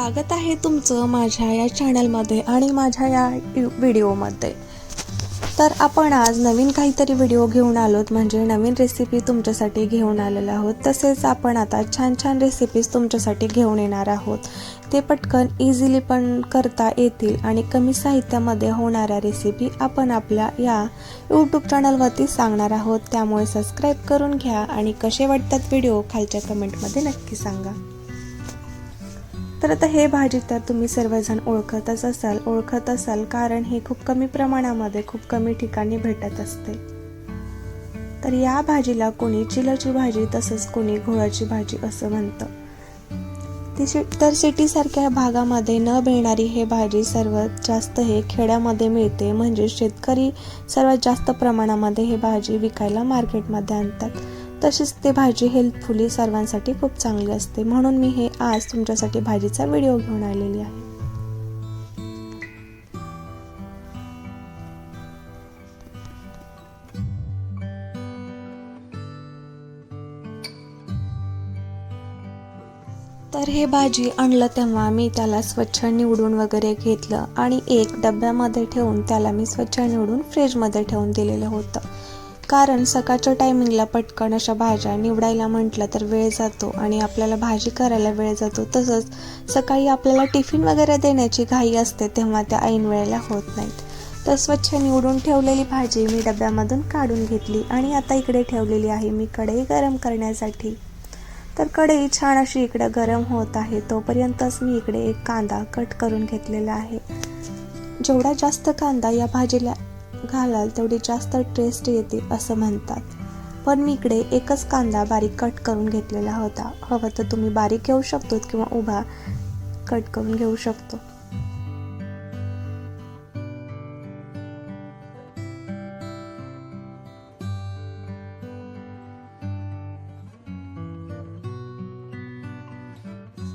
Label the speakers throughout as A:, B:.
A: स्वागत आहे तुमचं माझ्या या चॅनलमध्ये आणि माझ्या या व्हिडिओमध्ये तर आपण आज नवीन काहीतरी व्हिडिओ घेऊन आलोत म्हणजे नवीन रेसिपी तुमच्यासाठी घेऊन आलेलो आहोत. तसेच आपण आता छान छान रेसिपीज तुमच्यासाठी घेऊन येणार आहोत. ते पटकन इझिली पण करता येतील आणि कमी साहित्यामध्ये होणाऱ्या रेसिपी आपण आपल्या या यूट्यूब चॅनलवरती सांगणार आहोत. त्यामुळे सबस्क्राईब करून घ्या आणि कसे वाटतात व्हिडिओ खालच्या कमेंटमध्ये नक्की सांगा. तर आता हे भाजी तर तुम्ही सर्वजण ओळखतच असाल ओळखत असाल कारण हे खूप कमी प्रमाणामध्ये खूप कमी ठिकाणी भेटत असते. तर या भाजीला कोणी चिलाची भाजी तसंच कोणी घोळाची भाजी असं म्हणतं. ती शि तर सिटीसारख्या भागामध्ये न मिळणारी हे भाजी सर्वात जास्त हे खेड्यामध्ये मिळते. म्हणजे शेतकरी सर्वात जास्त प्रमाणामध्ये हे भाजी विकायला मार्केटमध्ये आणतात. तशीच ते भाजी हेल्थफुली सर्वांसाठी खूप चांगली असते. म्हणून मी हे आज तुमच्यासाठी भाजीचा व्हिडिओ घेऊन आलेली आहे. तर हे भाजी आणलं तेव्हा मी त्याला स्वच्छ निवडून वगैरे घेतलं आणि एक डब्यामध्ये ठेवून त्याला मी स्वच्छ निवडून फ्रीजमध्ये ठेवून दिलेलं होतं. कारण सकाळच्या टायमिंगला पटकन अशा भाज्या निवडायला म्हटलं तर वेळ जातो आणि आपल्याला भाजी करायला वेळ जातो. तसंच सकाळी आपल्याला टिफिन वगैरे देण्याची घाई असते तेव्हा त्या ऐन वेळेला होत नाहीत. तर स्वच्छ निवडून ठेवलेली भाजी मी डब्यामधून काढून घेतली आणि आता इकडे ठेवलेली आहे मी कढई गरम करण्यासाठी. तर कढई छान अशी इकडे गरम होत आहे तोपर्यंतच मी इकडे एक कांदा कट करून घेतलेला आहे. जेवढा जास्त कांदा या भाजीला घालाल तेवढी जास्त टेस्ट येते असं म्हणतात. पण मी इकडे एकच कांदा बारीक कट करून घेतलेला होता. हवं तर तुम्ही बारीक घेऊ शकतो किंवा उभा कट करून घेऊ शकतो.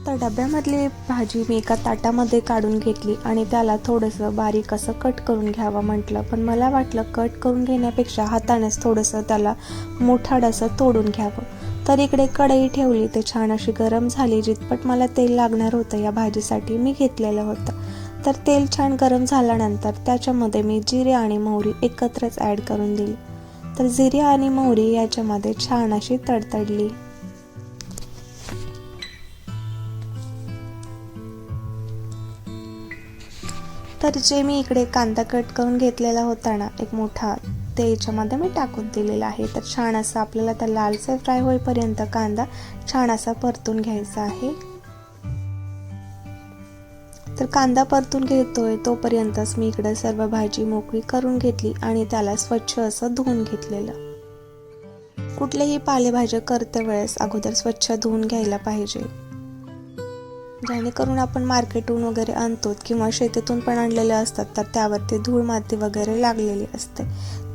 A: तर डब्यामधली भाजी मी एका ताटामध्ये काढून घेतली आणि त्याला थोडंसं बारीक असं कट करून घ्यावं म्हटलं. पण मला वाटलं कट करून घेण्यापेक्षा हातानेच थोडंसं त्याला मोठाड असं तोडून घ्यावं. तर इकडे कढई ठेवली. ते छान अशी गरम झाली जितपट मला तेल लागणार होतं या भाजीसाठी मी घेतलेलं होतं. तर तेल छान गरम झाल्यानंतर त्याच्यामध्ये मी जिरे आणि मोहरी एकत्रच ॲड करून दिली. तर जिरे आणि मोहरी याच्यामध्ये छान अशी तडतडली. तर जे मी इकडे कांदा कट करून घेतलेला होता ना एक मोठा ते याच्यामध्ये मी टाकून दिलेला आहे. तर छान असा आपल्याला त्या लालसर फ्राय होईपर्यंत कांदा छान असा परतून घ्यायचा आहे. तर कांदा परतून घेतोय तोपर्यंतच मी इकडे सर्व भाजी मोकळी करून घेतली आणि त्याला स्वच्छ असं धुवून घेतलेलं. कुठल्याही पालेभाज्या करते वेळेस अगोदर स्वच्छ धुवून घ्यायला पाहिजे. जेणेकरून आपण मार्केटहून वगैरे आणतो किंवा शेतीतून पण आणलेले असतात तर त्यावरती धूळ माती वगैरे लागलेली असते.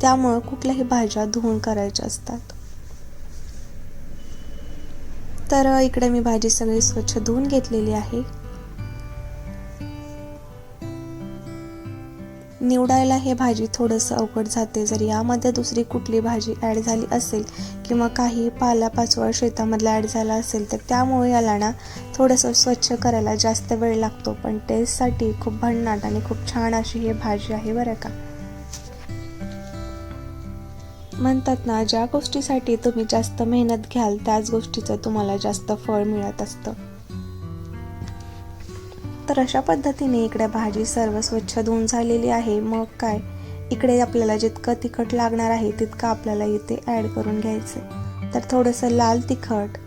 A: त्यामुळं कुठल्याही भाज्या धुवून करायच्या असतात. तर इकडे मी भाजी सगळी स्वच्छ धुवून घेतलेली आहे. निवडायला हे भाजी थोडंसं अवघड जाते. जर यामध्ये दुसरी कुठली भाजी ॲड झाली असेल किंवा काही पालापाचोळा शेतामधला ॲड झाला असेल तर त्यामुळे याला ना थोडंसं स्वच्छ करायला जास्त वेळ लागतो. पण टेस्टसाठी खूप भन्नाट आणि खूप छान अशी ही भाजी आहे बरं का. म्हणतात ना ज्या गोष्टीसाठी तुम्ही जास्त मेहनत घ्याल त्याच गोष्टीचं तुम्हाला जास्त फळ मिळत असतं. तर अशा पद्धतीने इकडे भाजी सर्व स्वच्छ धुवून झालेली आहे. मग काय? इकडे आपल्याला जितकं तिखट लागणार आहे तितकं आपल्याला इथे ॲड करून घ्यायचं तर थोडंसं लाल तिखट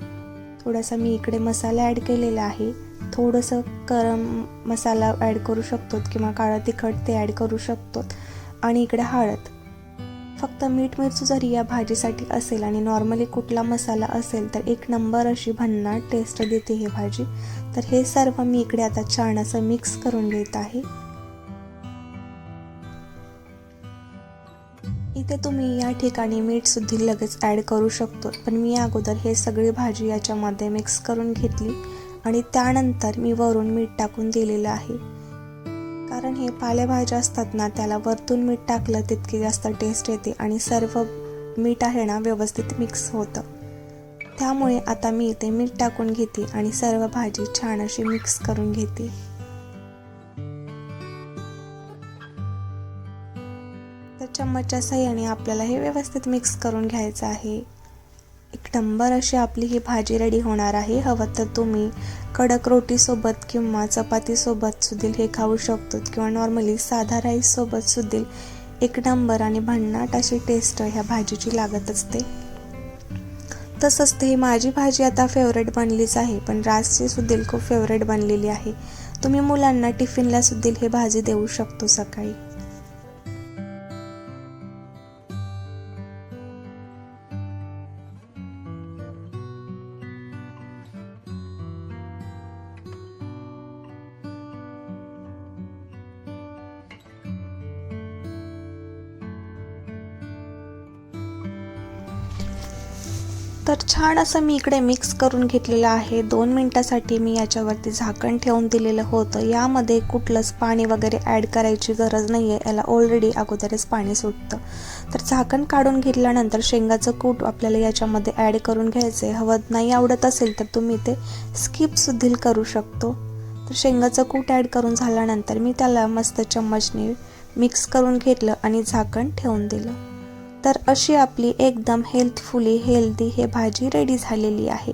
A: थोडासा मी इकडे मसाला ॲड केलेला आहे. थोडंसं गरम मसाला ॲड करू शकतो किंवा काळं तिखट ते ॲड करू शकतो आणि इकडे हळद. फक्त मीठ मिरची जरी या भाजीसाठी असेल आणि नॉर्मली कुठला मसाला असेल तर एक नंबर अशी भन्नाट टेस्ट देते ही भाजी. तर हे सर्व मी इकडे आता छान असं मिक्स करून घेत आहे. इथे तुम्ही या ठिकाणी मीठ सुद्धा लगेच ॲड करू शकतो पण मी अगोदर हे सगळी भाजी याच्यामध्ये मिक्स करून घेतली आणि त्यानंतर मी वरून मीठ टाकून दिलेलं आहे. कारण हे पालेभाज्या असतात ना त्याला वरतून मीठ टाकलं तितकी जास्त टेस्ट येते आणि सर्व मीठ आहे ना व्यवस्थित मिक्स होतं. त्यामुळे आता मी इथे मीठ टाकून घेते आणि सर्व भाजी छान अशी मिक्स करून घेते. तर चम्मचच्या सहाय्याने आपल्याला हे व्यवस्थित मिक्स करून घ्यायचं आहे. एक नंबर अशी आपली ही भाजी रेडी होणार आहे. हवं तर तुम्ही कडक रोटीसोबत किंवा चपातीसोबत सुद्धा हे खाऊ शकतो किंवा नॉर्मली साधा राईससोबत सुद्धा एक नंबर आणि भन्नाट अशी टेस्ट ह्या भाजीची लागत असते. तसंच ते माझी भाजी आता फेवरेट बनलीच आहे पण रासची सुद्धा खूप फेवरेट बनलेली आहे. तुम्ही मुलांना टिफिनला सुद्धा हे भाजी देऊ शकतो सकाळी. तर छान असं मी इकडे मिक्स करून घेतलेलं आहे. दोन मिनटासाठी मी याच्यावरती झाकण ठेवून दिलेलं होतं. यामध्ये कुठलंच पाणी वगैरे ॲड करायची गरज नाही आहे याला ऑलरेडी अगोदरच पाणी सुटतं. तर झाकण काढून घेतल्यानंतर शेंगाचं कूट आपल्याला याच्यामध्ये ॲड करून घ्यायचं आहे हवं नाही आवडत असेल तर तुम्ही ते स्किपसुद्धा करू शकतो. तर शेंगाचं कूट ॲड करून झाल्यानंतर मी त्याला मस्त चम्मचने मिक्स करून घेतलं आणि झाकण ठेवून दिलं. तर अशी आपली एकदम हेल्थफुली हेल्दी हे भाजी रेडी झालेली आहे.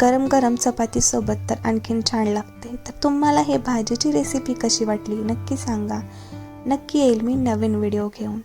A: गरम गरम चपातीसोबत तर आणखीन छान लागते. तर तुम्हाला हे भाजीची रेसिपी कशी वाटली नक्की सांगा. नक्की येईल मी नवीन व्हिडिओ घेऊन.